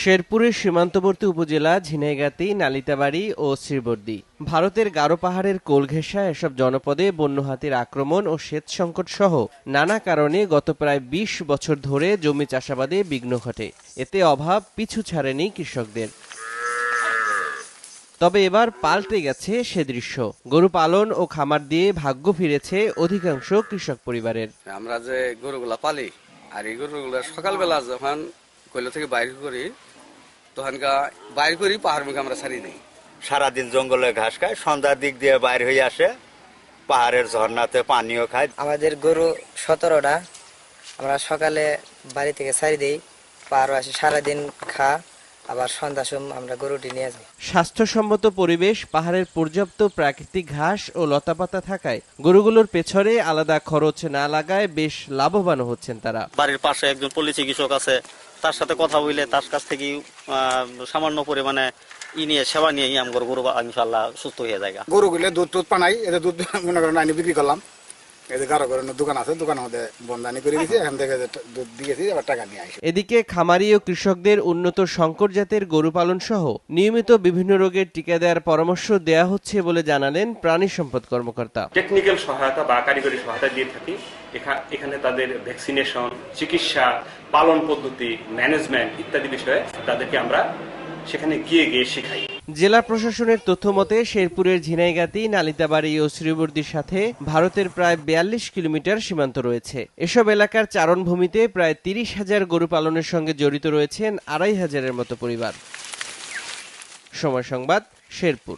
শেরপুরের সীমান্তবর্তী উপজেলা ঝিনাইগাতি, নালিতাবাড়ি ও শ্রীবর্দী। ভারতের গারো পাহাড়ের কোল এসব জনপদে বন্য হাতির আক্রমণ ও সেচ সংকট সহ নানা কারণে গত প্রায় ২০ বছর ধরে জমি চাষাবাদে বিঘ্ন ঘটে। এতে অভাব পিছু ছাড়েনি কৃষকদের। তবে এবার পাল্টে গেছে সে দৃশ্য। গরু পালন ও খামার দিয়ে ভাগ্য ফিরেছে অধিকাংশ কৃষক পরিবারের। আমরা যে গরুগুলা পালি, আর এই গরুগুলা সকালবেলা যখন কৈলা থেকে বাইর করি তখন গা- বাইর করি পাহাড় মুখে আমরা ছাড়ি দিই। সারাদিন জঙ্গলে ঘাস খায় সন্ধ্যার দিক দিয়ে বাইর হয়ে আসে পাহাড়ের ঝর্ণাতে পানিও খায়। আমাদের গরু সতেরোটা আমরা সকালে বাড়ি থেকে ছাড়ি দিই পারও আসি সারাদিন খা আবার সন্ধ্যা সময় আমরা গরুটি নিয়ে যাই। স্বাস্থ্যসম্মত পরিবেশ পাহাড়ের পর্যাপ্ত প্রাকৃতিক ঘাস ও লতাপাতা থাকায় গরুগুলোর পেছনে আলাদা খরচ না লাগায় বেশ লাভবান হচ্ছেন তারা। বাড়ির পাশে একজন পল্লী চিকিৎসক আছে তার সাথে কথা বলে তার কাছ থেকে সামান্য পরিমাণে ই নিয়ে, সেবা নিয়ে আমি গরু ইনশাল্লাহ সুস্থ হয়ে যায় গরু গুলো দুধ টুধ পানাই এদের দুধ, মনে করেন বিক্রি করলাম। এদিকে খামারি ও কৃষকদের উন্নত শঙ্কর জাতের গরু পালন সহ নিয়মিত বিভিন্ন রোগের টিকা দেওয়ার পরামর্শ দেয়া হচ্ছে বলে জানালেন প্রাণী সম্পদ কর্মকর্তা। টেকনিক্যাল সহায়তা বা কারিগরি সহায়তা দিয়ে থাকি। এখা- এখানে তাদের ভ্যাকসিনেশন চিকিৎসা পালন পদ্ধতি ম্যানেজমেন্ট ইত্যাদি বিষয়ে তাদেরকে আমরা সেখানে গিয়ে গিয়ে শেখাই। জেলা প্রশাসনের তথ্য মতে, শেরপুরের ঝিনাইগাতি, নালিতাবাড়ি ও শ্রীবর্দির সাথে ভারতের প্রায় বিয়াল্লিশ কিলোমিটার সীমান্ত রয়েছে। এসব এলাকার চারণভূমিতে প্রায় তিরিশ হাজার গরু পালনের সঙ্গে জড়িত রয়েছেন আড়াই হাজারের মতো পরিবার। সময় সংবাদ, শেরপুর।